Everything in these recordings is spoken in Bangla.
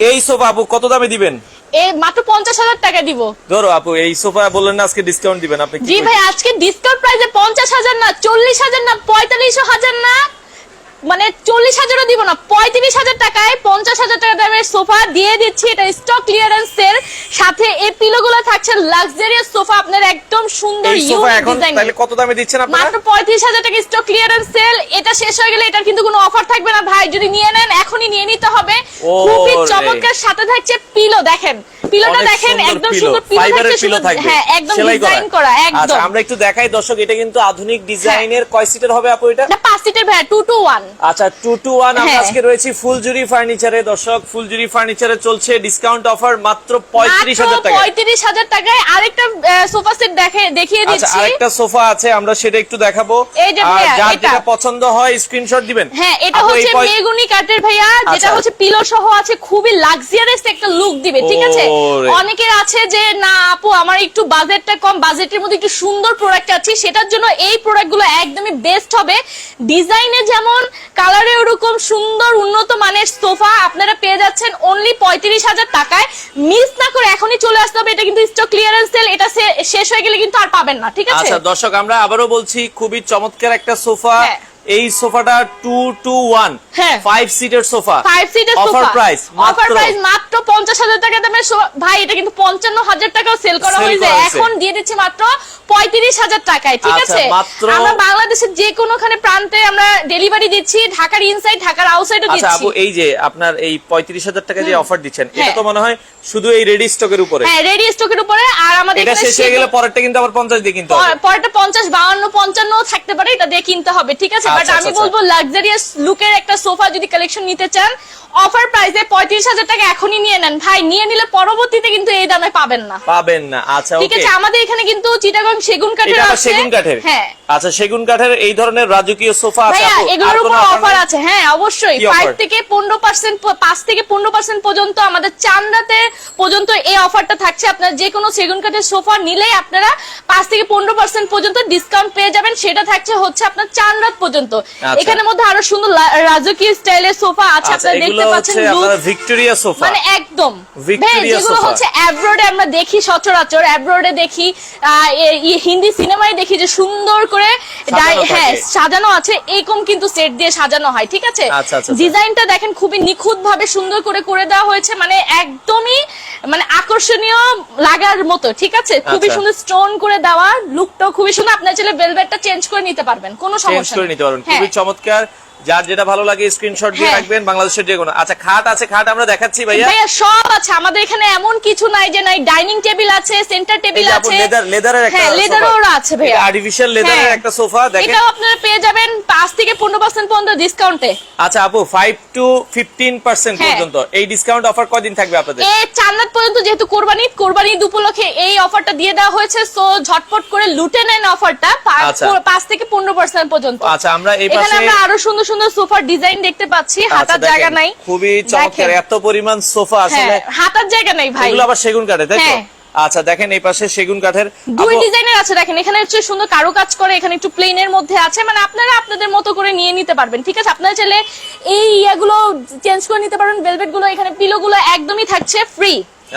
এই সোফা আপু কত দামে দিবেন? এই মাত্র পঞ্চাশ হাজার টাকা দিব। ধরো আপু এই সোফা বললেন না আজকে ডিসকাউন্ট দিবেন আপনি কি জি ভাই আজকে ডিসকাউন্ট প্রাইসে পঞ্চাশ হাজার না চল্লিশ হাজার না পঁয়তাল্লিশ হাজার না মানে চল্লিশ হাজারও দিব না পঁয়ত্রিশ হাজার টাকায় পঞ্চাশ হাজার টাকা দামের সোফা দিয়ে দিচ্ছি। এটা স্টক ক্লিয়ারেন্স এর সাথে এই পিলো গুলো থাকছে লাক্সারিয়াস সোফা আপনার একদম সুন্দর কত দামে দিচ্ছেন মাত্র পঁয়ত্রিশ হাজার টাকা স্টক ক্লিয়ারেন্স সেল এটা শেষ হয়ে গেলে এটার কিন্তু কোনো অফার থাকবে না। ভাই যদি নিয়ে নেন এখনই নিয়ে নিতে হবে। খুবই চমৎকার সাথে থাকছে পিলো দেখেন। পিলোটা দেখেন একদম সুন্দর পিলো ফাইবারের pillow থাকবে, হ্যাঁ একদম ডিজাইন করা। আচ্ছা একদম। হ্যাঁ। আমরা একটু দেখাই দর্শক এটা কিন্তু আধুনিক ডিজাইনের। কয় সিটের হবে আপু এটা? পাঁচ সিটের ভাই টু টু ওয়ান আচ্ছা টু টু ওয়ান আমরা হ্যাঁ। আজকে রয়েছি ফুলজুরি ফার্নিচারে। দর্শক ফুলজুরি ফার্নিচারে চলছে ডিসকাউন্ট অফার মাত্র পঁয়ত্রিশ হাজার টাকা পঁয়ত্রিশ হাজার টাকায় আরেকটা সোফা সেট দেখে দেখিয়ে আচ্ছা আরেকটা সোফা আছে আমরা সেটা একটু দেখাবো। আর যার। যেটা পছন্দ হয় স্ক্রিনশট দিবেন। হ্যাঁ এটা হচ্ছে মেগুনি কাঠের ভাইয়া যেটা আচ্ছা। হচ্ছে পিলো সহ আছে খুবই লাক্সারিয়াস একটা লুক দিবে ঠিক আছে। অনেকের আছে যে না আপু আমার একটু বাজেটটা কম বাজেটের মধ্যে একটু সুন্দর প্রোডাক্ট আছে সেটার জন্য এই প্রোডাক্টগুলো একদমই বেস্ট হবে। ডিজাইনে যেমন কালারে ওরকম সুন্দর উন্নত মানের সোফা আপনারা পেয়ে যাচ্ছেন অনলি পঁয়ত্রিশ হাজার টাকায়। মিস না করে এখনই চলে আসতে হবে এটা কিন্তু স্টক ক্লিয়ারেন্স সেল এটা শেষ হয়ে গেলে কিন্তু আর পাবেন না ঠিক আছে? আচ্ছা দর্শক আমরা আবারও বলছি খুবই চমৎকার একটা সোফা। এই সোফাটা টু টু ওয়ান। ফাইভ সিটের সোফা। ফাইভ সিটের অফার প্রাইস অফার প্রাইস মাত্র। পঞ্চাশ হাজার টাকা দামের ভাই এটা কিন্তু পঞ্চান্ন হাজার টাকাও সেল করা হয়েছে। এখন দিয়ে দিচ্ছি মাত্র পঁয়ত্রিশ হাজার টাকায় ঠিক আচ্ছা, আছে? আমরা বাংলাদেশের যে কোনোখানে প্রান্তে আমরা ডেলিভারি দিচ্ছি ঢাকার ইনসাইড ঢাকার আউটসাইডও আচ্ছা দিচ্ছি। এই যে আপনার এই পঁয়ত্রিশ হাজার টাকা যে অফার দিচ্ছেন এটা হ্যাঁ। তো মনে হয় শুধু এই রেডি স্টকের উপরে। হ্যাঁ রেডি স্টকের উপরে আর আমাদের এটা শেষ হয়ে গেলে পরেরটা কিন্তু আবার পঞ্চাশ দিয়ে কিনতে হবে। পরেরটা পঞ্চাশ বাউন্ন পঞ্চান্ন থাকতে পারে এটা দিয়ে কিনতে হবে ঠিক আছে? বাট আচ্ছা, আমি আচ্ছা, বলব লাক্সারিয়াস লুকের একটা সোফা যদি কালেকশন নিতে চান অফার প্রাইসে পঁয়ত্রিশ হাজার টাকা এখনই নিয়ে নেন। ভাই নিয়ে নিলে পরবর্তীতে কিন্তু এই দামে পাবেন না। পাবেন না। আচ্ছা ঠিক আছে আমাদের এখানে কিন্তু চিটাগং সেগুন কাঠের আছে। সেগুন কাঠের? হ্যাঁ। আচ্ছা সেগুন কাঠের এই ধরনের রাজকীয় সোফা আছে এগুলোর উপর অফার আছে। হ্যাঁ অবশ্যই। থেকে পনেরো পার্সেন্ট পাঁচ থেকে পনেরো পার্সেন্ট পর্যন্ত আমাদের চান্দাতে পর্যন্ত এই অফারটা থাকছে। আপনার যে কোনো সেগুন কাঠের সোফা নিলেই আপনারা পাঁচ থেকে পনেরো পার্সেন্ট পর্যন্ত ডিসকাউন্ট পেয়ে যাবেন। সেটা থাকছে হচ্ছে আপনার চান্দাত পর্যন্ত। আচ্ছা। এখানের মধ্যে আরও সুন্দর রাজকীয় স্টাইলের সোফা আছে আচ্ছা আপনারা এগুলো হচ্ছে আপনার ভিক্টোরিয়া সোফা। মানে একদম। যেগুলো sofa। হচ্ছে অ্যাব্রোডে আমরা দেখি সচরাচর অ্যাব্রোডে দেখি হিন্দি সিনেমায় দেখি যে সুন্দর করে হ্যাঁ সাজানো আছে এরকম কিন্তু সেট দিয়ে সাজানো হয় ঠিক আছে? আচ্ছা, আচ্ছা, আচ্ছা। ডিজাইনটা দেখেন খুবই নিখুঁত ভাবে সুন্দর করে করে দেওয়া হয়েছে মানে একদমই মানে আকর্ষণীয় লাগার মতো ঠিক আছে? খুবই। সুন্দর স্টোন করে দেওয়া লুকটাও খুবই সুন্দর। আপনার চাইলে ভেলভেটটা চেঞ্জ করে নিতে পারবেন কোনো সমস্যা করে নিতে পারবেন। হ্যাঁ। খুবই চমৎকার। যার যেটা ভালো লাগে স্ক্রিনশট দিয়ে হ্যাঁ। রাখবেন বাংলাদেশের যে কোনো আচ্ছা খাট আছে খাট আমরা দেখাচ্ছি ভাইয়া। ভাইয়া সব আছে। আমাদের এখানে এমন কিছু নাই যে নাই। ডাইনিং টেবিল আছে সেন্টার টেবিল আছে। লেদার লেদারের একটা হ্যাঁ লেদারও আছে ভাইয়া। আর্টিফিশিয়াল লেদারের হ্যাঁ। একটা সোফা দেখেন। এটাও আপনারা পেয়ে যাবেন পাঁচ থেকে পনেরো পার্সেন্ট পর্যন্ত ডিসকাউন্টে আচ্ছা আপু ফাইভ টু ফিফটিন পার্সেন্ট হ্যাঁ। পর্যন্ত। এই ডিসকাউন্ট অফার কদিন থাকবে আপনাদের? এ চান্নাত পর্যন্ত যেহেতু কোরবানি কোরবানি উপলক্ষে এই অফারটা দিয়ে দেওয়া হয়েছে সো ঝটপট করে লুটে নেন অফারটা আচ্ছা। পাঁচ থেকে পনেরো পার্সেন্ট পর্যন্ত। আচ্ছা আমরা এই পাশে এখানে আমরা আরও সুন্দর সুন্দর সোফার ডিজাইন দেখতে পাচ্ছি আচ্ছা, হাতার জায়গা নাই। খুবই চমৎকার এত পরিমাণ সোফা আসলে হ্যাঁ হাতার জায়গা নাই ভাই। এগুলো আবার সেগুন কাঠে তাই তো? হ্যাঁ। আচ্ছা দেখেন এই পাশে সেগুন কাঠের। দুই ডিজাইনের আছে দেখেন এখানে হচ্ছে সুন্দর কারও কাজ করে এখানে একটু প্লেনের মধ্যে আছে মানে আপনারা আপনাদের মতো করে নিয়ে নিতে পারবেন ঠিক আছে? আপনারা চাইলে এই ইয়াগুলো চেঞ্জ করে নিতে পারবেন ভেলভেটগুলো এখানে পিলো গুলো একদমই থাকছে ফ্রি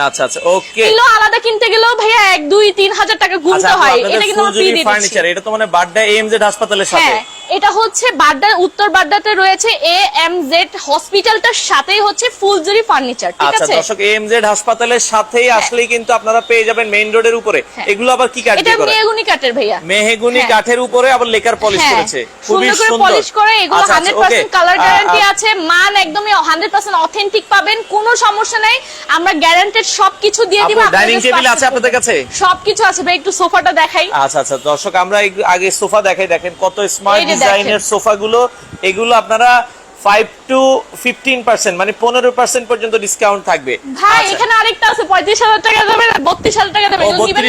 আচ্ছা আচ্ছা ওকে পিলো আলাদা কিনতে গেলেও ভাইয়া এক দুই তিন হাজার টাকা আচ্ছা গুনতে হয় এটা কিন্তু আমরা ফ্রি দিচ্ছি। ফার্নিচার এটা তো মানে বাড্ডা এমজেড হাসপাতালের সাথে। হ্যাঁ। এটা হচ্ছে বাড্ডা উত্তর বাড্ডাতে রয়েছে এ এম জেড হসপিটালটার সাথেই হচ্ছে ফুলজুরি ফার্নিচার ঠিক আচ্ছা আছে? দর্শক এমজেড হাসপাতালের সাথেই আসলেই কিন্তু আপনারা পেয়ে যাবেন মেইন রোডের উপরে। হ্যাঁ। এগুলো আবার কি কাঠ এটা করা? কাঠের ভাইয়া। মেহেগুনি হ্যাঁ। কাঠের উপরে আবার লেকার পলিশ হ্যাঁ, করেছে। খুবই সুন্দর। পলিশ করে এগুলো আচ্ছা, আচ্ছা, hundred okay. Percent colour guarantee আছে মান একদমই হান্ড্রেড পার্সেন্ট অথেন্টিক পাবেন কোনো সমস্যা নাই। আমরা গ্যারান্টেড সবকিছু দিয়ে দিব আপু ডাইনিং টেবিল আছে আপনাদের কাছে? সবকিছু আছে ভাই একটু সোফাটা দেখাই। আচ্ছা আচ্ছা দর্শক আমরা আগে সোফা দেখাই দেখেন কত স্মার্ট ডিজাইনের সোফা গুলো এগুলো আপনারা ফাইভ টু ফিফটিন পার্সেন্ট মানে পনেরো পার্সেন্ট পর্যন্ত ডিসকাউন্ট থাকবে। ভাই আচ্ছা। এখানে আরেকটা আছে পঁয়ত্রিশ হাজার টাকা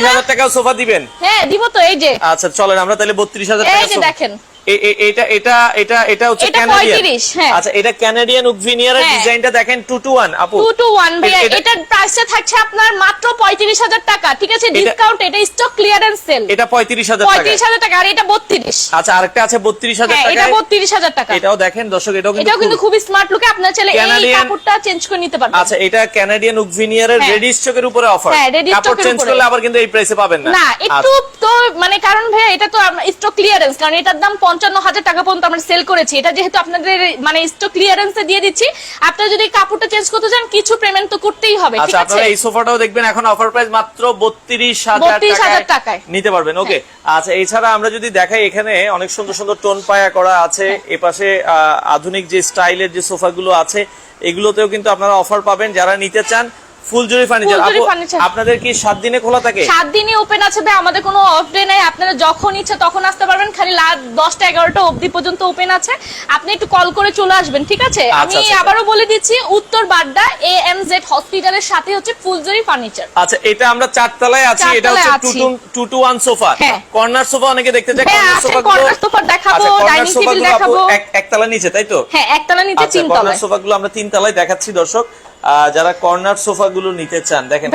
টাকা টাকাও সোফা দিবেন? হ্যাঁ দিব তো এই যে। আচ্ছা চলেন আমরা তাহলে বত্রিশ হাজার এই টাকা যে দেখেন। এটা এটা এটা এটা হচ্ছে ক্যানাডিয়ান 35। আচ্ছা এটা ক্যানাডিয়ান উকভিনিয়ারের হ্যাঁ। ডিজাইনটা দেখেন 2 টু 1 আপু ভাইয়া। এটার প্রাইসটা থাকছে আপনার মাত্র পঁয়ত্রিশ হাজার টাকা ঠিক আছে? ডিসকাউন্ট এটা স্টক ক্লিয়ারেন্স সেল এটা 35000 টাকা। পঁয়ত্রিশ হাজার টাকা আর এটা বত্রিশ। আচ্ছা আরেকটা আছে 32000 হ্যাঁ এটা টাকা বত্রিশ হাজার টাকা। এটাও দেখেন দর্শক এটাও কিন্তু এটাও কিন্তু খুব- খুবই স্মার্ট লুকে আপনার চাইলে এই কাপড়টা চেঞ্জ করে নিতে পারবেন। আচ্ছা এটা ক্যানাডিয়ান উকভিনিয়ারের। রেডি স্টকের উপরে অফার হ্যাঁ, কাপড় চেঞ্জ করলে আবার কিন্তু এই প্রাইসে পাবেন না। না একটু আচ্ছা, তো মানে কারণ ভাইয়া এটা তো স্টক ক্লিয়ারেন্স কারণ এটার দাম পঞ্চান্ন হাজার টাকা পর্যন্ত আমরা সেল করেছি। এটা যেহেতু আপনাদের মানে স্টক ক্লিয়ারেন্সে দিয়ে দিচ্ছি। আপনারা যদি কাপড়টা চেঞ্জ করতে চান কিছু পেমেন্ট তো করতেই হবে ঠিক আচ্ছা আছে? আপনারা এই সোফাটাও দেখবেন এখন অফার প্রাইস মাত্র বত্রিশ হাজার 32,000 টাকায়। নিতে পারবেন ওকে আচ্ছা এছাড়া আমরা যদি দেখাই এখানে অনেক সুন্দর সুন্দর টোন পায়া করা আছে। এপাশে আহ, আধুনিক যে স্টাইলের যে সোফাগুলো আছে এগুলোতেও কিন্তু আপনারা অফার পাবেন। যারা নিতে চান ফুলজুরি ফার্নিচার। আপনাদের কি দিনে খোলা থাকে? ওপেন আছে ভাই আমাদের কোনো অফ ডে নাই। আপনারা যখন ইচ্ছা তখন আসতে পারবেন। খালি রাত দশটা এগারোটা অবধি পর্যন্ত ওপেন আছে। আপনি একটু কল করে চলে আসবেন ঠিক আছে? আচ্ছা, আমি আচ্ছা। আবারও বলে দিচ্ছি উত্তর বাড্ডা এ এম জেড হসপিটালের সাথে হচ্ছে ফুলজুরি ফার্নিচার আচ্ছা এটা আমরা চারতলায় আছি। এটা হচ্ছে আছি। Two two one sofa. Corner sofa অনেকে দেখতে চায় হ্যাঁ, আছে, corner sofa দেখাবো, dining table দেখাবো। একতলা নিচে তাই তো? হ্যাঁ একতলা নিচে আচ্ছা তিনতলায়। কর্নার সোফাগুলো আমরা তিন তলায় দেখাচ্ছি দর্শক। যারা কর্নার সোফা গুলো নিতে চান দেখেন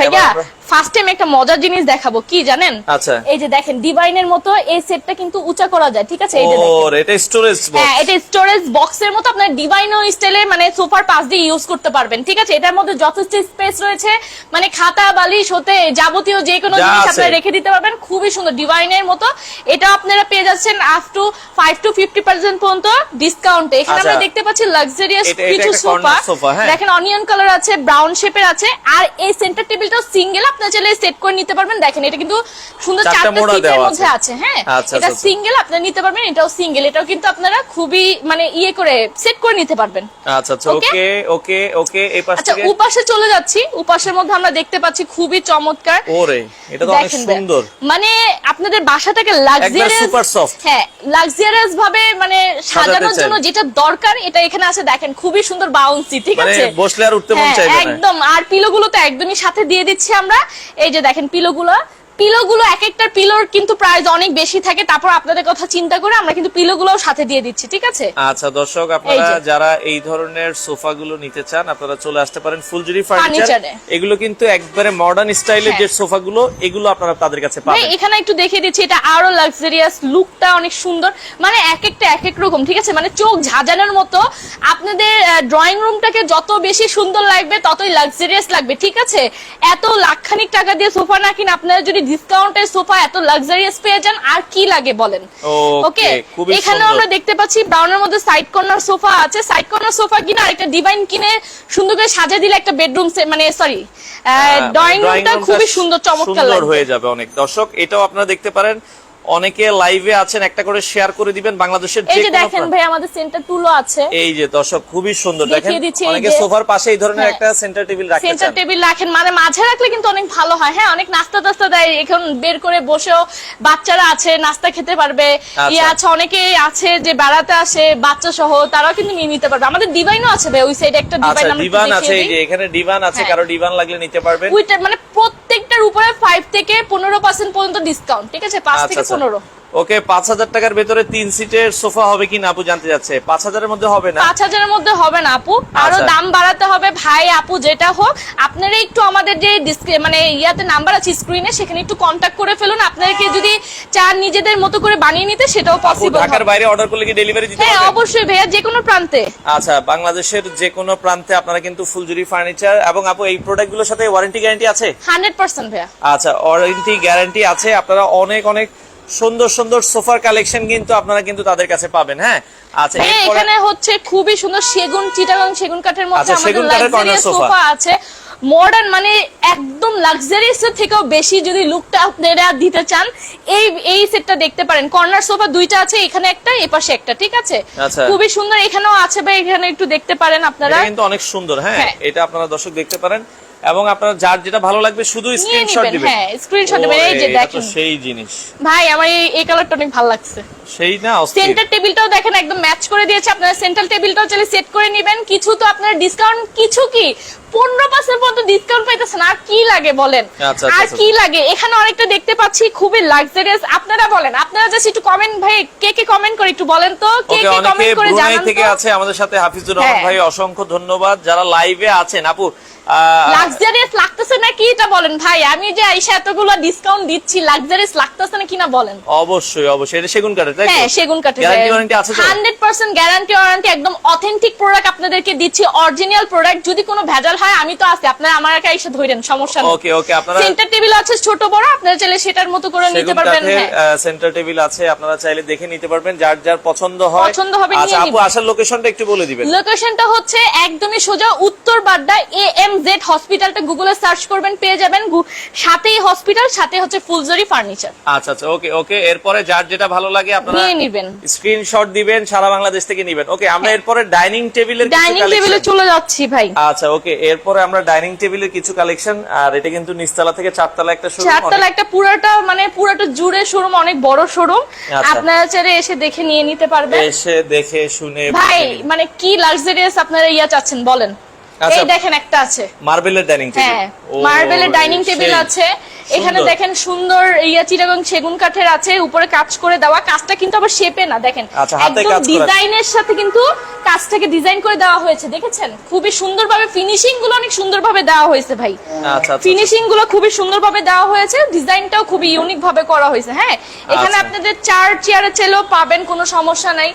ফার্স্ট টাইম একটা মজার জিনিস দেখাবো। কি জানেন? আচ্ছা। এই যে দেখেন ডিভাইনের মতো এই সেটটা কিন্তু উঁচা করা যায় ঠিক আছে? এই যে দেখেন। এটা স্টোরেজ বক্স হ্যাঁ এটা স্টোরেজ বক্সের মতো আপনার ডিভাইনো স্টাইলে মানে সোফার পাশ দিয়ে ইউজ করতে পারবেন ঠিক আছে? এটার মধ্যে যথেষ্ট স্পেস রয়েছে। মানে খাতা বালিশ হতে যাবতীয় যে কোনো জিনিস আপনারা রেখে দিতে পারবেন। খুবই সুন্দর ডিভাইনের মতো। এটা আপনারা পেয়ে যাচ্ছেন up to five to fifty percent পর্যন্ত ডিসকাউন্টে এখানে আচ্ছা। আমরা দেখতে পাচ্ছি লাক্সারিয়াস কিছু সোফা হ্যাঁ। দেখেন অনিয়ন কালার আছে ব্রাউন শেপের আছে। আর এই সেন্টার টেবিলটাও সিঙ্গেল আপনার চাইলে সেট করে নিতে পারবেন। দেখেন এটা কিন্তু সুন্দর চারটা সিটের মধ্যে আছে। হ্যাঁ? আচ্ছা, এটা আচ্ছা। সিঙ্গেল আপনারা নিতে পারবেন এটাও সিঙ্গেল এটাও কিন্তু আপনারা খুবই মানে ইয়ে করে সেট করে নিতে পারবেন। আচ্ছা আচ্ছা ওকে ওকে ওকে এই পাশ আচ্ছা উপাসে চলে যাচ্ছি। উপাসের মধ্যে আমরা দেখতে পাচ্ছি খুবই চমৎকার। ওরে এটা তো অনেক সুন্দর। মানে আপনাদের বাসাটাকে লাক্সারিয়াস super soft। হ্যাঁ লাক্সারিয়াস ভাবে মানে সাজানোর জন্য যেটা দরকার এটা এখানে আছে। দেখেন খুবই সুন্দর বাউন্সি ঠিক মানে আছে? বসলে আর উঠতে মন হ্যাঁ, চাইবে না। একদম। আর পিলো গুলো তো একদমই সাথে দিয়ে দিচ্ছি আমরা। এই যে দেখেন পিলোগুলো পিলোগুলো এক একটা পিলোর কিন্তু প্রাইস অনেক বেশি থাকে। তারপর আপনাদের কথা চিন্তা করে আমরা কিন্তু পিলোগুলোও সাথে দিয়ে দিচ্ছি ঠিক আছে? আচ্ছা দর্শক আপনারা যারা এই ধরনের সোফা গুলো নিতে চান আপনারা চলে আসতে পারেন ফুলজুরি ফার্নিচার। এগুলো কিন্তু একবারে মডার্ন স্টাইলের যে হ্যাঁ। সোফা গুলো এগুলো আপনারা তাদের কাছে পাবেন। এখানে একটু দেখিয়ে দিচ্ছি এটা আরও লাক্সারিয়াস লুকটা অনেক সুন্দর। মানে এক একটা এক এক রকম ঠিক আছে? মানে চোখ ঝাঁঝানোর মতো। আপনাদের ড্রয়িং রুমটাকে যত বেশি সুন্দর লাগবে ততই লাক্সারিয়াস লাগবে ঠিক আছে? এত লাখখানিক টাকা দিয়ে সোফা না কিনে আপনারা যদি ডিসকাউন্টের সোফা এত লাক্সারিয়াস পেয়ে যান আর কি লাগে বলেন? ওকে এখানে আমরা দেখতে পাচ্ছি ব্রাউনের মধ্যে সাইড কর্নার সোফা আছে। সাইড কর্নার সোফা কিনে আরেকটা ডিভাইন কিনে সুন্দর করে সাজিয়ে দিলে একটা বেডরুম মানে সরি ড্রয়িং drawing রুমটা খুবই সুন্দর চমৎকার সুন্দর হয়ে যাবে অনেক। দর্শক এটাও আপনারা দেখতে পারেন। অনেকে লাইভে আছেন একটা করে শেয়ার করে দিবেন বাংলাদেশের এই যে দেখেন ভাই আমাদের সেন্টার টুলও আছে। এই যে দর্শক খুবই সুন্দর। দেখেন অনেকে সোফার পাশে এই ধরনের হ্যাঁ। একটা সেন্টার টেবিল রাখতে সেন্টার টেবিল রাখেন মানে মাঝে রাখলে কিন্তু অনেক ভালো হয়। হ্যাঁ অনেক নাস্তা টাস্তা দেয় এখন বের করে বসেও বাচ্চারা আছে নাস্তা খেতে পারবে। ইয়ে আছে অনেকে আছে যে বেড়াতে আসে বাচ্চা সহ তারাও কিন্তু নিয়ে নিতে পারবে। আমাদের ডিভাইনও আছে ভাই ওই সাইডে একটা আচ্ছা ডিভাইন আমরা ডিভান আছে এই যে এখানে ডিভান আছে হ্যাঁ। কারও ডিভান লাগলে নিতে পারবেন। ওইটা মানে প্রত্যেকটার উপরে ফাইভ থেকে পনেরো পার্সেন্ট পর্যন্ত ডিসকাউন্ট ঠিক আছে? পাঁচ আচ্ছা থেকে আচ্ছা পনেরো। ওকে পাঁচ হাজার টাকার ভেতরে তিন সিটের সোফা হবে কি না আপু জানতে যাচ্ছে পাঁচ হাজারের মধ্যে হবে না? পাঁচ হাজারের মধ্যে হবে না আপু। আরও আচ্ছা। দাম বাড়াতে হবে ভাই আপু যেটা হোক। আপনারা একটু আমাদের যে মানে ইয়াতে নাম্বার আছে স্ক্রিনে সেখানে একটু কন্ট্যাক্ট করে ফেলুন। আপনাদেরকে যদি চান নিজেদের মতো করে বানিয়ে নিতে সেটাও পসিবল ঢাকার বাইরে অর্ডার করলে কি ডেলিভারি দিতে হ্যাঁ অবশ্যই ভাইয়া যে কোনো প্রান্তে। আচ্ছা বাংলাদেশের যে কোনো প্রান্তে আপনারা কিন্তু ফুলজুরি ফার্নিচার এবং আপু এই প্রোডাক্টগুলোর সাথে ওয়ারেন্টি গ্যারান্টি আছে? হান্ড্রেড পার্সেন্ট ভাইয়া। আচ্ছা ওয়ারেন্টি গ্যারান্টি আছে। আপনারা অনেক অনেক সুন্দর সুন্দর সোফার কালেকশন কিন্তু আপনারা কিন্তু তাদের কাছে পাবেন হ্যাঁ? আচ্ছা হ্যাঁ এখানে হচ্ছে খুবই সুন্দর সেগুন চিটাগাং সেগুন কাঠের মধ্যে আচ্ছা, আমাদের। সোফা আছে। মডার্ন মানে একদম লাক্সারিয়াস থেকেও বেশি যদি লুকটা আপনারা দিতে চান এই এই সেটটা দেখতে পারেন। কর্নার সোফা দুইটা আছে এখানে একটা এপাশে একটা ঠিক আছে? আচ্ছা। খুবই সুন্দর এখানেও আছে বা এখানে একটু দেখতে পারেন আপনারা। কিন্তু অনেক সুন্দর হ্যাঁ? হ্যাঁ। এটা আপনারা দর্শক দেখতে পারেন। এবং আপনারা যার যেটা ভালো লাগবে শুধু স্ক্রিনশট দিবেন। হ্যাঁ, screenshot দিবেন, এই যে দেখেন। সেই জিনিস। ভাই আমার এই এই কালারটা অনেক ভালো লাগছে। সেই না সেন্টার টেবিলটাও দেখেন একদম ম্যাচ করে দিয়েছে। আপনারা সেন্ট্রাল টেবিলটাও চাইলে সেট করে নেবেন। কিছু তো আপনার ডিসকাউন্ট কিছু কি? পনেরো পার্সেন্ট পর্যন্ত ডিসকাউন্ট পাইতেছেন। আর কি লাগে বলেন? আচ্ছা, আর আচ্ছা, কি লাগে? এখানে অনেকটা দেখতে পাচ্ছি খুবই লাক্সারিয়াস আপনারা বলেন আপনারা জাস্ট একটু কমেন্ট ভাই কে কে কমেন্ট করে একটু বলেন তো। কে কে কমেন্ট করে জানান থেকে আছে আমাদের সাথে। হাফিজুর রহমান হ্যাঁ। ভাই অসংখ্য ধন্যবাদ। যারা লাইভে আছেন আপু লাক্সারিয়াস কি এটা বলেন ভাই আমি যে আইসা এতগুলো ডিসকাউন্ট দিচ্ছি লাক্সারিয়াস লাগতেছে না কিনা বলেন। অবশ্যই অবশ্যই। এটা সেগুন কাঠের তাই হ্যাঁ সেগুন কাঠের গ্যারান্টি ওয়ারেন্টি আছে তো? হান্ড্রেড পার্সেন্ট গ্যারান্টি ওয়ারেন্টি একদম অথেন্টিক প্রোডাক্ট আপনাদেরকে দিচ্ছি অরিজিনাল প্রোডাক্ট যদি কোনো ভেজাল হয় আমি তো আছি। আপনারা আমার একা এসে ধরেন সমস্যা নেই। ওকে ওকে আপনারা সেন্টার টেবিল আছে ছোট বড় আপনারা চাইলে সেটার মতো করে নিতে পারবেন হ্যাঁ। সেন্টার টেবিল আছে আপনারা চাইলে দেখে নিতে পারবেন। যার যার পছন্দ হয় পছন্দ হবে নিয়ে আচ্ছা আপু। আসার লোকেশনটা একটু বলে দিবেন। লোকেশনটা হচ্ছে একদমই সোজা উত্তর বাড্ডা এ এম জেড হসপিটালটা গুগলে সার্চ করবেন। পেয়ে যাবেন সাথেই হসপিটাল সাথে হচ্ছে ফুলজরি ফার্নিচার আচ্ছা আচ্ছা ওকে ওকে এরপরে যার যেটা ভালো লাগে আপনারা নিয়ে নিবেন। স্ক্রিনশট দিবেন সারা বাংলাদেশ থেকে নিবেন। ওকে আমরা এরপরে ডাইনিং টেবিলের ডাইনিং টেবিলে চলে যাচ্ছি ভাই। আচ্ছা ওকে এরপরে আমরা ডাইনিং টেবিলের কিছু কালেকশন আর এটা কিন্তু নিচতলা থেকে চারতলা একটা শোরুম চারতলা একটা পুরোটা মানে পুরোটা জুড়ে শোরুম অনেক বড় শোরুম আচ্ছা। আপনারা চাইলে এসে দেখে নিয়ে নিতে পারবেন। এসে দেখে শুনে ভাই মানে কি লাক্সারিয়াস আপনারা ইয়া চাচ্ছেন বলেন। এই দেখেন একটা আছে। মার্বেলের ডাইনিং টেবিল হ্যাঁ মার্বেলের ডাইনিং টেবিল আছে। এখানে দেখেন সুন্দর ইয়া চিটাগং সেগুন কাঠের আছে উপরে কাজ করে দেওয়া। কাজটা কিন্তু আবার শেপে না দেখেন। আচ্ছা, একদম ডিজাইনের সাথে কিন্তু কাজটাকে ডিজাইন করে দেওয়া হয়েছে দেখেছেন? খুবই সুন্দরভাবে ফিনিশিংগুলো অনেক সুন্দরভাবে দেওয়া হয়েছে ভাই। আচ্ছা আচ্ছা ফিনিশিংগুলো খুবই সুন্দরভাবে দেওয়া হয়েছে ডিজাইনটাও খুবই ইউনিক ভাবে করা হয়েছে হ্যাঁ? এখানে। আপনাদের চার চেয়ারে চেলেও পাবেন কোনো সমস্যা নাই।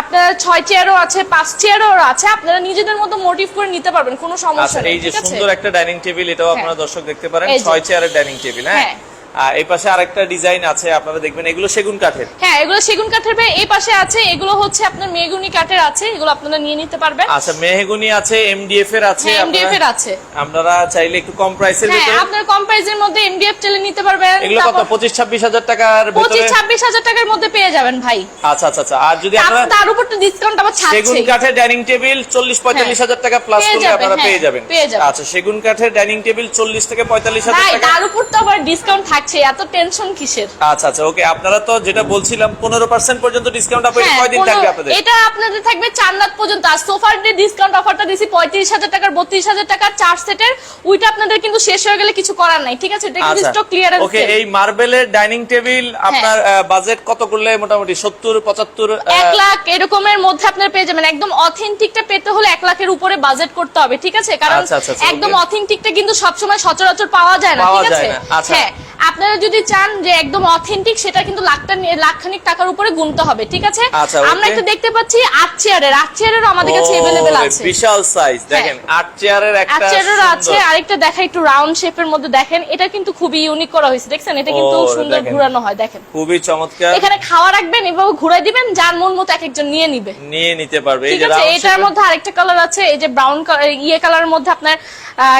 আপনার ছয় চেয়ারও আছে পাঁচ চেয়ারও আছে আপনারা নিজেদের মতো মোটিভ করে নিতে পারবেন কোনো সমস্যা নেই এই যে সুন্দর একটা ডাইনিং টেবিল এটাও আপনারা দর্শক দেখতে পারেন ছয় চেয়ারের ডাইনিং টেবিল হ্যাঁ হ্যাঁ। আর এই পাশে আরেকটা ডিজাইন আছে আপনারা দেখবেন এগুলো সেগুন কাঠের। হ্যাঁ এগুলো সেগুন কাঠের ভাই এই পাশে আছে এগুলো হচ্ছে আপনার মেগুনি কাঠের আছে এগুলো আপনারা নিয়ে নিতে পারবেন। আচ্ছা মেহগুনি আছে এমডিএফ এর আছে হ্যাঁ এমডিএফ এর আছে। আপনারা চাইলে একটু কম প্রাইসের হ্যাঁ ভিতরে আপনার কম প্রাইসের মধ্যে এমডিএফ নিতে পারবেন। এগুলো কত? পঁচিশ ছাব্বিশ হাজার টাকার পঁচিশ ভেতরে? ছাব্বিশ হাজার টাকার মধ্যে পেয়ে যাবেন ভাই। আচ্ছা আচ্ছা আচ্ছা আর যদি আপনারা তার উপর তো ডিসকাউন্ট আবার সেগুন কাঠের ডাইনিং টেবিল চল্লিশ পঁয়তাল্লিশ হাজার টাকা প্লাস পেয়ে করলে আপনারা হ্যাঁ, পেয়ে যাবেন। আচ্ছা সেগুন কাঠের ডাইনিং টেবিল চল্লিশ থেকে টাকা। তার উপর তো আবার ডিসকাউন্ট থাকছে এত টেনশন কিসের? আচ্ছা আচ্ছা ওকে আপনারা তো যেটা বলছিলাম পনেরো পার্সেন্ট পর্যন্ত ডিসকাউন্ট হ্যাঁ, কয়দিন থাকবে আপনাদের? এটা আপনাদের থাকবে চার রাত পর্যন্ত। আর সোফার যে ডিসকাউন্ট অফারটা দিছি পঁয়ত্রিশ হাজার টাকার বত্রিশ হাজার টাকার চার সেটের ওইটা আপনাদের কিন্তু শেষ হয়ে গেলে কিছু করার নাই ঠিক আছে? এটা কিন্তু আচ্ছা স্টক ক্লিয়ারেন্স ওকে এই মার্বেলের ডাইনিং টেবিল আপনার বাজেট কত করলে মোটামুটি সত্তর পঁচাত্তর এক লাখ এরকমের মধ্যে আপনার পেয়ে যাবেন। একদম অথেন্টিকটা পেতে হলে এক লাখের উপরে বাজেট করতে হবে ঠিক আছে? কারণ আচ্ছা, আচ্ছা, আচ্ছা, একদম. অথেন্টিকটা কিন্তু সবসময় সচরাচর পাওয়া যায় না ঠিক আছে? আচ্ছা। হ্যাঁ আপনারা যদি চান যে একদম অথেন্টিক সেটা কিন্তু লাখটা লাখখানিক টাকার উপরে গুনতে হবে ঠিক আছে? আচ্ছা, আমরা একটা দেখতে পাচ্ছি আট চেয়ারের আট চেয়ারেরও আমাদের কাছে এভেলেবেল আছে। বিশাল সাইজ দেখেন আট চেয়ারের একটা আচারের আছে আরেকটা দেখা একটু রাউন্ড শেপের মধ্যে দেখেন। এটা কিন্তু খুবই ইউনিক করা হয়েছে দেখছেন? এটা কিন্তু সুন্দর। ঘুরানো হয় দেখেন। খুবই চমৎকার। এখানে খাওয়া রাখবেন এভাবে ঘুরাই দিবেন যার মন মতো এক একজন নিয়ে নিবে। নিয়ে নিতে পারবে। এই যে আছে এটার মধ্যে আরেকটা কালার আছে এই যে ব্রাউন ইয়ে কালারের মধ্যে আপনার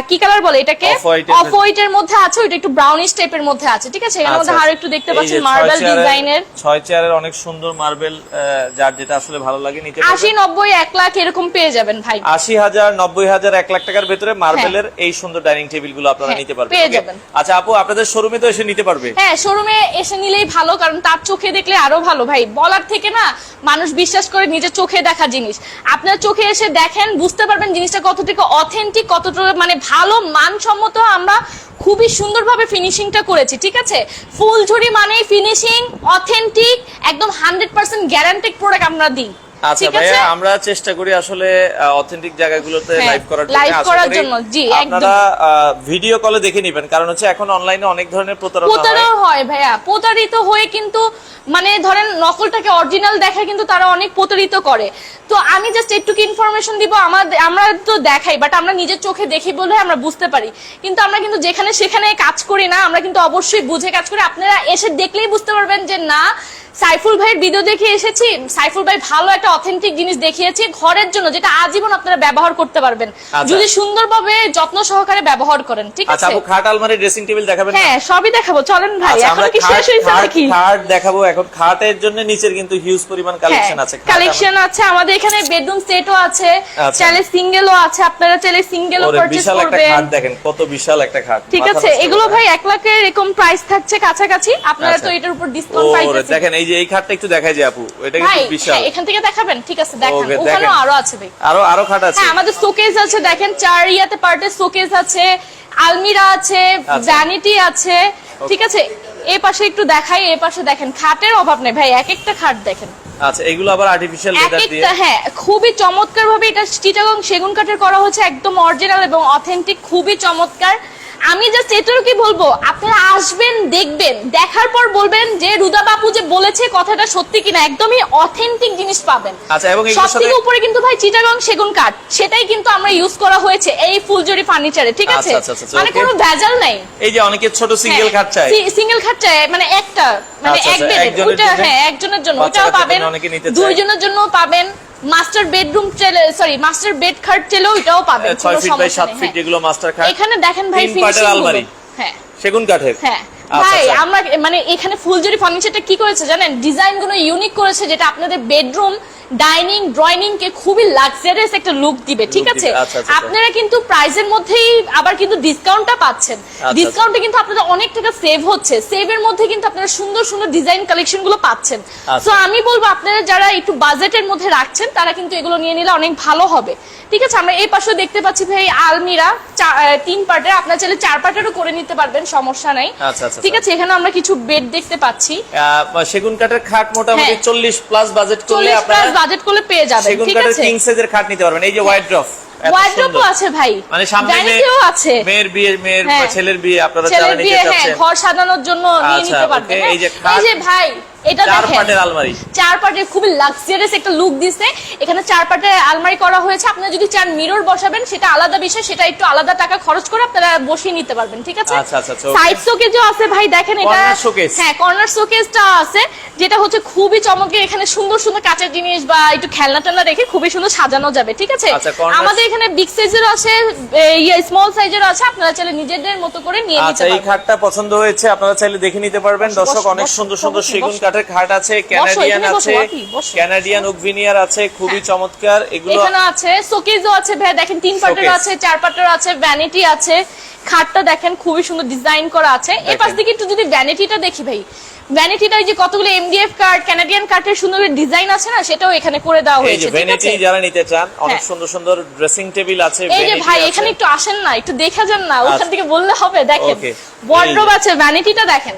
কি কালার বলে এটাকে? এর অফ হোয়াইটের মধ্যে আছে ওইটা একটু ব্রাউনিশ টাইপের মধ্যে আছে ঠিক আছে? এর মধ্যে আচ্ছা, আরও একটু দেখতে পাচ্ছেন মার্বেল ডিজাইনের ছয় চেয়ারের অনেক সুন্দর মার্বেল যার যেটা আসলে ভালো লাগে নিতে আশি পারবেন নব্বই এক লাখ এরকম পেয়ে যাবেন ভাই। আশি হাজার নব্বই হাজার এক লাখ টাকার ভেতরে মার্বেলের এই সুন্দর ডাইনিং টেবিলগুলো আপনারা হ্যাঁ, নিতে পারবেন পেয়ে যাবেন। আচ্ছা আপু আপনাদের শোরুমে তো এসে নিতে পারবে? হ্যাঁ শোরুমে এসে নিলেই ভালো কারণ তার চোখে দেখলে আরও ভালো ভাই। বলার থেকে না মানুষ বিশ্বাস করে নিজের চোখে দেখা জিনিস। আপনার চোখে এসে দেখেন বুঝতে পারবেন জিনিসটা কতটুকু অথেন্টিক কতটুকু মানে ভালো মানসম্মত আমরা খুবই সুন্দরভাবে ফিনিশিংটা করেছি, ঠিক আছে? ফুলঝুরি মানে ফিনিশিং অথেন্টিক একদম হান্ড্রেড পার্সেন্ট গ্যারান্টেড প্রোডাক্ট আমরা দিই। আচ্ছা ভাইয়া আমরা চেষ্টা করি আসলে অথেন্টিক জায়গাগুলোতে হ্যাঁ, লাইভ করার জন্য। আশা করার জন্য, জি, আপনারা ভিডিও কলে দেখে নেবেন। কারণ হচ্ছে এখন অনলাইনে অনেক ধরনের প্রতারণা হয়। প্রতারণ হয় ভাইয়া। প্রতারিত হয়ে কিন্তু মানে ধরেন নকলটাকে অরিজিনাল দেখা কিন্তু তারা অনেক প্রতারিত করে। তো আমি জাস্ট একটু ইনফরমেশন দিব আমাদের আমরা তো দেখাই বাট আমরা নিজের চোখে দেখি বলে আমরা বুঝতে পারি। কিন্তু আমরা কিন্তু যেখানে সেখানে কাজ করি না আমরা কিন্তু অবশ্যই বুঝে কাজ করি। আপনারা এসে দেখলেই বুঝতে পারবেন যে না সাইফুল ভাইয়ের ভিডিও দেখে এসেছি। সাইফুল ভাই ভালো একটা অথেন্টিক জিনিস দেখিয়েছি ঘরের জন্য যেটা আজীবন আপনারা ব্যবহার করতে পারবেন। আচ্ছা। যদি সুন্দরভাবে যত্ন সহকারে ব্যবহার করেন ঠিক আচ্ছা আছে? আপু খাট আলমারি ড্রেসিং টেবিল দেখাবেন হ্যাঁ সবই দেখাবো। চলেন ভাই আচ্ছা এখন কি শেষ খাট- নাকি? খাট দেখাবো। এখন খাটের জন্য নিচের কিন্তু হিউজ পরিমাণ কালেকশন আছে কালেকশন আছে। আমাদের এখানে বেডরুম সেটও আছে আচ্ছা। চাইলে সিঙ্গেলও আছে। আপনারা চাইলে সিঙ্গেলও পারচেজ বিশাল একটা করবেন। খাট দেখেন কত বিশাল একটা খাট। ঠিক আছে এগুলো ভাই এক লাখের এরকম প্রাইস থাকছে কাছাকাছি। আপনারা আচ্ছা। তো এটার উপর ডিসকাউন্ট পাইতেছেন। দেখেন এই যে এই খাটটা একটু দেখাই যে আপু এটা কিন্তু বিশাল হ্যাঁ, এখান থেকে দেখাবেন ঠিক আছে দেখান। ওখানেও আরও আছে ভাই। আরও আরও খাট আছে। হ্যাঁ আমাদের শোকেস আছে দেখেন চার ইয়াতে পার্টের শোকেস আছে আলমিরা আছে আচ্ছা। ভ্যানিটি আছে ঠিক আছে? এই পাশে একটু দেখাই এই পাশে দেখেন খাটের অভাব নেই ভাই এক একটা খাট দেখেন। আচ্ছা এগুলো আবার আর্টিফিশিয়াল লেদার দিয়ে? হ্যাঁ খুবই চমৎকার ভাবে এটা চিটাগং সেগুন কাঠের করা হচ্ছে একদম অরিজিনাল এবং অথেন্টিক খুবই চমৎকার। আমি জাস্ট এটারও কি বলব আপনারা আসবেন দেখবেন দেখার পর বলবেন যে রুদা বাপু যে বলেছে কথাটা সত্যি কিনা একদমই অথেন্টিক জিনিস পাবেন। আচ্ছা, এবং এগুলোর সব থেকে সাথে- উপরে কিন্তু ভাই চিটাগং সেগুন কাঠ সেটাই কিন্তু আমরা ইউজ করা হয়েছে এই ফুলজরি ফার্নিচারে ঠিক আছে? আচ্ছা, আচ্ছা, আচ্ছা, মানে কোনো ভেজাল নাই। এই যে অনেকে ছোট সিঙ্গেল খাট চায়। সিঙ্গেল খাট চাই মানে একটা মানে আচ্ছা, এক আচ্ছা, বেডের ওটা হ্যাঁ একজনের জন্য ওটাও পাবেন চায়। দুইজনের জন্য পাবেন। মাস্টার বেডরুম ট্রেলে সরি মাস্টার বেড খাট ট্রেলেও এটাও পাবেন ছয় ফিট বাই সমস্যা সাত নেই, ফিট হ্যাঁ। যেগুলো মাস্টার খাট এখানে দেখেন ভাই ফিনিশিং আলমারি। হ্যাঁ সেগুন কাঠের হ্যাঁ ভাই আচ্ছা। আমরা মানে এখানে ফুলজুরি ফার্নিচারটা কি করেছে জানেন? ডিজাইনগুলো ইউনিক করেছে যেটা আপনাদের বেডরুম ডাইনিং ড্রয়িং কে খুবই লাক্সারিয়াস একটা লুক দিবে ঠিক আছে? আচ্ছা, আচ্ছা, আচ্ছা। আপনারা কিন্তু প্রাইসের মধ্যেই আবার কিন্তু ডিসকাউন্টটা পাচ্ছেন। আচ্ছা। ডিসকাউন্টে কিন্তু আপনাদের অনেক টাকা সেভ হচ্ছে। সেভের মধ্যে কিন্তু আপনারা সুন্দর সুন্দর ডিজাইন কালেকশনগুলো পাচ্ছেন। আচ্ছা। তো আমি বলব আপনারা যারা একটু বাজেটের মধ্যে রাখছেন তারা কিন্তু এগুলো নিয়ে নিলে অনেক ভালো হবে। ঠিক আছে? আমরা এই পাশে দেখতে পাচ্ছি ভাই আলমিরা তিন পার্টের আপনারা চাইলে চার পার্টেরও করে নিতে পারবেন সমস্যা নাই। আচ্ছা, ঠিক আছে এখানে আমরা কিছু বেড দেখতে পাচ্ছি। সেগুন কাঠের খাট মোটামুটি হ্যাঁ। চল্লিশ প্লাস বাজেট করলে আপনারা আপনারা প্লাস বাজেট করলে পেয়ে যাবেন সেগুন কাঠের কিং সাইজের খাট নিতে পারবেন। এই যে ওয়াইড ড্রপ ওয়ার্ড্রোপও আছে ভাই। মানে সামনে আছে। মেয়ের বিয়ে মেয়ের হ্যাঁ। ছেলের বিয়ে আপনারা যারা নিতে হ্যাঁ চাচ্ছেন। ঘর সাজানোর জন্য নিয়ে আচ্ছা, নিতে পারবেন হ্যাঁ। এই যে ভাই এটা চার দেখেন পাটের আলমারি। চার খুবই লাক্সারিয়াস একটা লুক দিছে। এখানে চার আলমারি করা হয়েছে। আপনারা যদি চার মিরর বসাবেন সেটা আলাদা বিষয় সেটা একটু আলাদা টাকা খরচ করে আপনারা বসিয়ে নিতে পারবেন ঠিক আছে? আচ্ছা, আচ্ছা, আচ্ছা, সাইড শোকেজও আছে ভাই দেখেন এটা। হ্যাঁ কর্নার আছে যেটা হচ্ছে খুবই চমকে এখানে সুন্দর সুন্দর কাঁচের জিনিস বা একটু খেলনা টেলনা রেখে খুবই সুন্দর সাজানো যাবে ঠিক আছে? আচ্ছা, আমাদের এখানে বিগ সাইজের আছে ইয়ে স্মল সাইজের আছে। আপনারা চাইলে নিজেদের মতো করে নিয়ে নিতে আচ্ছা এই খাটটা পছন্দ হয়েছে আপনারা চাইলে দেখে নিতে পারবেন। দর্শক অনেক সুন্দর সুন্দর সেগুন বসো। কাঠের খাট আছে ক্যানাডিয়ান আছে ক্যানাডিয়ান উকভিনিয়ার আছে খুবই হ্যাঁ। চমৎকার। এগুলো এখানে আছে শোকেজও আছে ভাই দেখেন তিন পাটের আছে চার পাটের আছে ভ্যানিটি আছে। খাটটা দেখেন খুবই সুন্দর ডিজাইন করা আছে। এই পাশ। দিকে একটু যদি ভ্যানিটিটা দেখি ভাই ভ্যানিটিটা যে কতগুলো এমডিএফ কার্ড কানাডিয়ান কার্ডের সুন্দর ডিজাইন আছে না সেটাও এখানে করে দেওয়া হয়েছে ভ্যানিটি যারা নিতে চান অনেক হ্যাঁ। সুন্দর সুন্দর ড্রেসিং টেবিল আছে এই যে ভাই এখানে একটু আসেন না একটু দেখা যান না ওখান আচ্ছা। থেকে বললে হবে দেখেন. ওয়ার্ড্রোব আছে ভ্যানিটিটা দেখেন।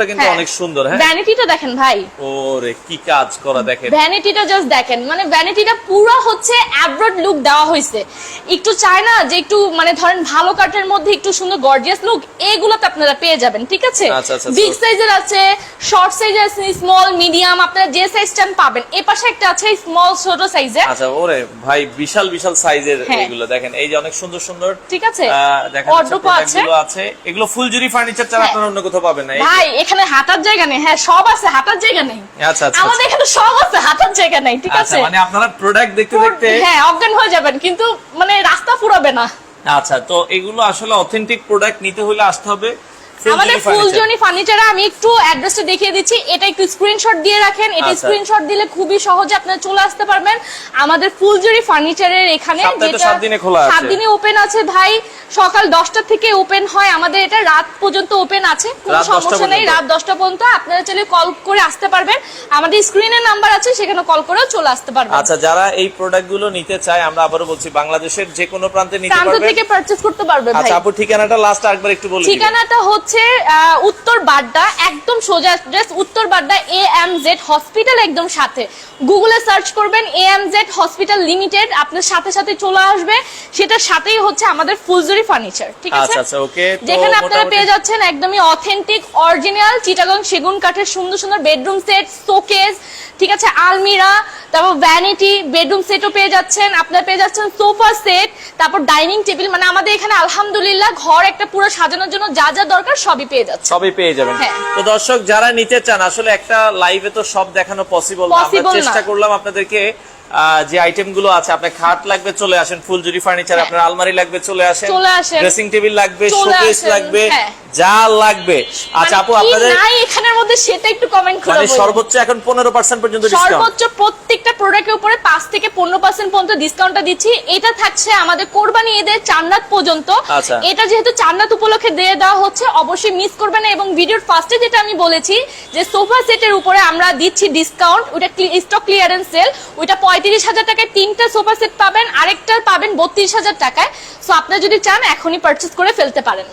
কিন্তু হ্যাঁ। অনেক সুন্দর হ্যাঁ? ভ্যানিটিটা দেখেন ভাই। ওরে কি কাজ করা দেখেন। ভ্যানিটিটা জাস্ট দেখেন মানে ভ্যানিটিটা পুরো হচ্ছে অ্যাব্রড লুক দেওয়া হয়েছে। একটু চায় না যে একটু মানে ধরেন ভালো কাঠের মধ্যে একটু সুন্দর গর্জিয়াস লুক এগুলোতে আপনারা পেয়ে যাবেন ঠিক আছে? আচ্ছা, আচ্ছা, বিগ সাইজের আছে শর্ট সাইজের আছে স্মল মিডিয়াম আপনারা যে সাইজ চান পাবেন। পাশে একটা আছে স্মল ছোট সাইজের আচ্ছা ওরে ভাই বিশাল বিশাল সাইজের হ্যাঁ। এগুলো। দেখেন এই যে অনেক সুন্দর সুন্দর ঠিক আছে। আছে। যাচ্ছে আছে। এগুলো ফুলজুরি ফার্নিচার ছাড়া হ্যাঁ। আপনারা অন্য কোথাও পাবেন না। ভাই এখানে হাঁটার জায়গা নেই। হ্যাঁ সব আছে হাঁটার জায়গা নেই। আচ্ছা আচ্ছা আমাদের এখানে সব আছে হাঁটার জায়গা নেই ঠিক আচ্ছা আছে? মানে আপনারা প্রোডাক্ট দেখতে দেখতে হ্যাঁ অজ্ঞান হয়ে যাবেন কিন্তু মানে রাস্তা ফুরাবে না। আচ্ছা তো এগুলো আসলে অথেন্টিক প্রোডাক্ট নিতে হলে আসতে হবে। আমাদের। ফুলজনি ফার্নিচারে আমি একটু অ্যাড্রেসটা দেখিয়ে দিচ্ছি। এটা একটু স্ক্রিনশট দিয়ে রাখেন। এটা আচ্ছা। স্ক্রিনশট দিলে খুবই সহজে আপনারা চলে আসতে পারবেন। আমাদের ফুলজরি ফার্নিচারের এখানে তো সাত দিনে ওপেন আছে। ভাই। সকাল দশটা থেকে ওপেন হয়। আমাদের এটা রাত পর্যন্ত ওপেন আছে। কোনো সমস্যা নেই। রাত দশটা পর্যন্ত আপনারা চাইলে কল করে আসতে পারবেন। আমাদের স্ক্রিনের নাম্বার আছে সেখানে কল করেও চলে আসতে পারবেন। আচ্ছা যারা এই প্রোডাক্টগুলো নিতে চায় আমরা আবারও বলছি বাংলাদেশের যে কোনো প্রান্তে নিতে পারবেন। থেকে পারচেজ করতে পারবে ভাই। আচ্ছা আপু ঠিকানাটা লাস্ট আরেকবার একটু বলে ঠিকানাটা হচ্ছে আহ, উত্তর বাড্ডা একদম সোজা address Uttar Badda A M Z hospital একদম সাথে। গুগলে সার্চ করবেন A M Z hospital limited আপনার সাথে সাথে চলে আসবে। সেটার সাথেই হচ্ছে আমাদের ফুলজুরি ফার্নিচার ঠিক আছে? আচ্ছা আচ্ছা যেখানে আপনারা পেয়ে যাচ্ছেন একদমই অথেন্টিক অরিজিনাল চিটাগং সেগুন কাঠের সুন্দর সুন্দর বেডরুম সেট শোকেস ঠিক আছে? আলমিরা তারপর ভ্যানিটি বেডরুম সেটও পেয়ে যাচ্ছেন। আপনারা পেয়ে যাচ্ছেন সোফা সেট তারপর ডাইনিং টেবিল মানে আমাদের এখানে আলহামদুলিল্লাহ ঘর একটা পুরো সাজানোর জন্য যা যা দরকার সবই পেয়ে যাচ্ছে সবই পেয়ে যাবেন। হ্যাঁ। তো দর্শক যারা নিতে চান আসলে একটা লাইভে তো সব দেখানো পসিবল আমরা চেষ্টা করলাম আপনাদেরকে যে আইটেমগুলো আছে আপনার খাট লাগবে চলে আসেন। ফুলজুরি ফার্নিচার হ্যাঁ। আপনার আলমারি লাগবে চলে আসেন। ড্রেসিং টেবিল লাগবে শোকেস লাগবে হ্যাঁ। যা লাগবে। আচ্ছা আপু মানে আপনাদের নাই এখানের মধ্যে সেটা একটু কমেন্ট করে মানে। সর্বোচ্চ এখন পনেরো পার্সেন্ট পর্যন্ত ডিসকাউন্ট সর্বোচ্চ প্রত্যেকটা প্রোডাক্টের উপরে পাঁচ থেকে পনেরো পার্সেন্ট পর্যন্ত ডিসকাউন্টটা দিচ্ছি। এটা থাকছে আমাদের কোরবানি ঈদের চান্নাত পর্যন্ত। আচ্ছা। এটা যেহেতু চান্নাত উপলক্ষে দিয়ে দেওয়া হচ্ছে অবশ্যই মিস করবে না। এবং ভিডিওর ফার্স্টে যেটা আমি বলেছি যে সোফা সেটের উপরে আমরা দিচ্ছি ডিসকাউন্ট ওটা স্টক ক্লিয়ারেন্স সেল ওইটা পঁয়ত্রিশ হাজার টাকায় তিনটা সোফা সেট পাবেন আরেকটা পাবেন বত্রিশ হাজার টাকায়। সো আপনারা যদি চান, এখনই পারচেস করে ফেলতে পারেন।